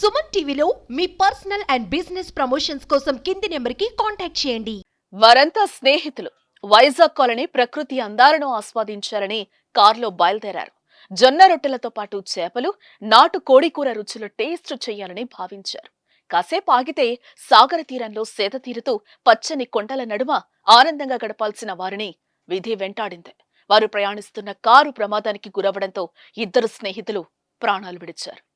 సుమన్ టీవీలో మీ personal and business promotions కోసం కింది నెంబర్కి కాంటాక్ట్ చేయండి. వారంతా స్నేహితులు. వైజాగ్ కాలనీ ప్రకృతి అందాలను ఆస్వాదించాలని కారులో బయలుదేరారు. జొన్న రొట్టెలతో పాటు చేపలు నాటు కోడికూర రుచులు టేస్ట్ చేయాలని భావించారు. కాసేపు ఆగితే సాగర తీరంలో సేద తీరుతూ పచ్చని కొండల నడుమ ఆనందంగా గడపాల్సిన వారిని విధి వెంటాడింది. వారు ప్రయాణిస్తున్న కారు ప్రమాదానికి గురవడంతో ఇద్దరు స్నేహితులు ప్రాణాలు విడిచారు.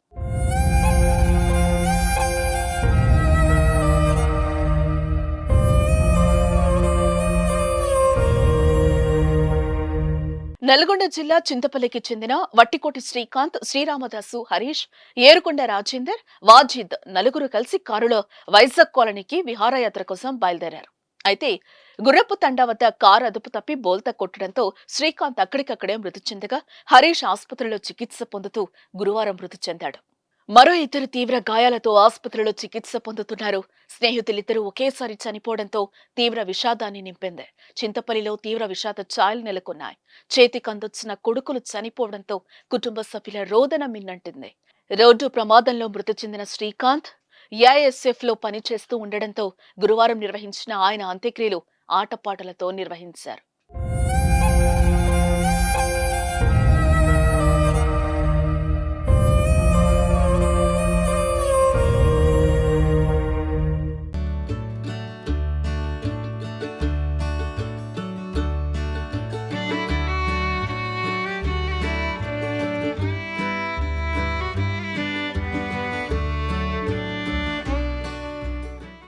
నల్గొండ జిల్లా చింతపల్లికి చెందిన వట్టికోటి శ్రీకాంత్ శ్రీరామదాసు హరీష్ ఏరుకొండ రాజేందర్ వాజిద్ నలుగురు కలిసి కారులో వైజాగ్ కాలనీకి విహారయాత్ర కోసం బయలుదేరారు. అయితే గుర్రపు తండా వద్ద కారు అదుపు తప్పి బోల్తా కొట్టడంతో శ్రీకాంత్ అక్కడికక్కడే మృతి చెందగా హరీష్ ఆసుపత్రిలో చికిత్స పొందుతూ గురువారం మృతి చెందాడు. మరో ఇద్దరు తీవ్ర గాయాలతో ఆసుపత్రిలో చికిత్స పొందుతున్నారు. స్నేహితులిద్దరూ ఒకేసారి చనిపోవడంతో తీవ్ర విషాదాన్ని నింపింది. చింతపల్లిలో తీవ్ర విషాద ఛాయలు నెలకొన్నాయి. చేతికందొచ్చిన కొడుకులు చనిపోవడంతో కుటుంబ సభ్యుల రోదన మిన్నంటింది. రోడ్డు ప్రమాదంలో మృతి చెందిన శ్రీకాంత్ ఏఐఎస్ఎఫ్లో పనిచేస్తూ ఉండడంతో గురువారం నిర్వహించిన ఆయన అంత్యక్రియలు ఆటపాటలతో నిర్వహించారు.